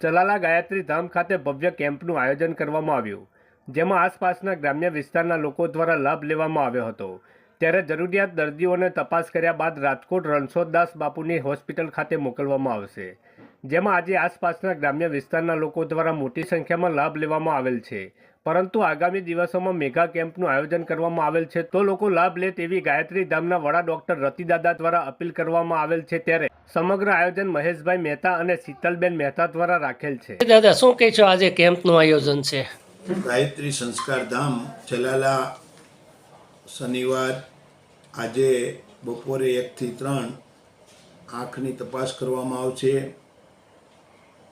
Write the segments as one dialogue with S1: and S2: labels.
S1: ચલાલા ગાયત્રી ધામ ખાતે ભવ્ય કેમ્પનું આયોજન કરવામાં આવ્યું, જેમાં આસપાસના ગ્રામ્ય વિસ્તારના લોકો દ્વારા લાભ લેવામાં આવ્યો હતો. ત્યારે જરૂરિયાત દર્દીઓને તપાસ કર્યા બાદ રાજકોટ રણછોડદાસ બાપુની હોસ્પિટલ ખાતે મોકલવામાં આવશે. જેમાં આજે આસપાસના ગ્રામ્ય વિસ્તારના લોકો દ્વારા મોટી સંખ્યામાં લાભ લેવામાં આવેલ છે. પરંતુ આગામી દિવસોમાં મેગા કેમ્પનું આયોજન કરવામાં આવેલ છે તો લોકો લાભ લે તેવી ગાયત્રી ધામના વડા ડોક્ટર રતિદાદા દ્વારા અપીલ કરવામાં આવેલ છે ત્યારે સમગ્ર આયોજન મહેશભાઈ મહેતા અને શીતલબેન મહેતા દ્વારા રાખેલ છે.
S2: દાદા શું કહે છો આજે કેમ્પનું આયોજન છે?
S3: ગાયત્રી સંસ્કાર ધામ ચલાલા શનિવાર આજે બપોરે એકથી ત્રણ આંખની તપાસ કરવામાં આવશે.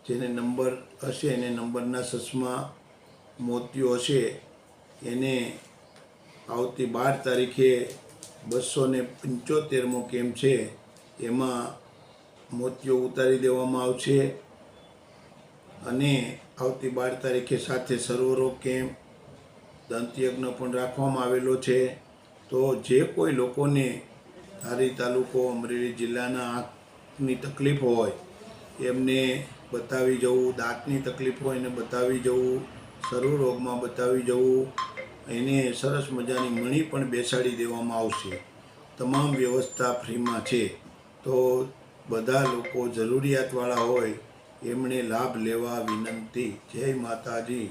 S3: જેને નંબર હશે, એને નંબરના ચશ્મા મોતિયો હશે, એને આવતી બાર તારીખે બસો ને પંચોતેરમો કેમ્પ છે, એમાં મોતિયો ઉતારી દેવામાં આવશે. અને આવતી બાર તારીખે સાથે સરોવરો કેમ્પ દંતયજ્ઞ પણ રાખવામાં આવેલો છે. તો જે કોઈ લોકોને ધારી તાલુકો અમરેલી જિલ્લાના આંખની તકલીફ હોય, એમને બતાવી જવું, દાંતની તકલીફ હોય એને બતાવી જવું સર્વરોગમાં બતાવી જવું, એને સરસ મજાની મણી પણ બેસાડી દેવામાં આવશે. તમામ વ્યવસ્થા ફ્રીમાં છે. તો બધા લોકો જરૂરિયાતવાળા હોય, એમણે લાભ લેવા વિનંતી. જય માતાજી.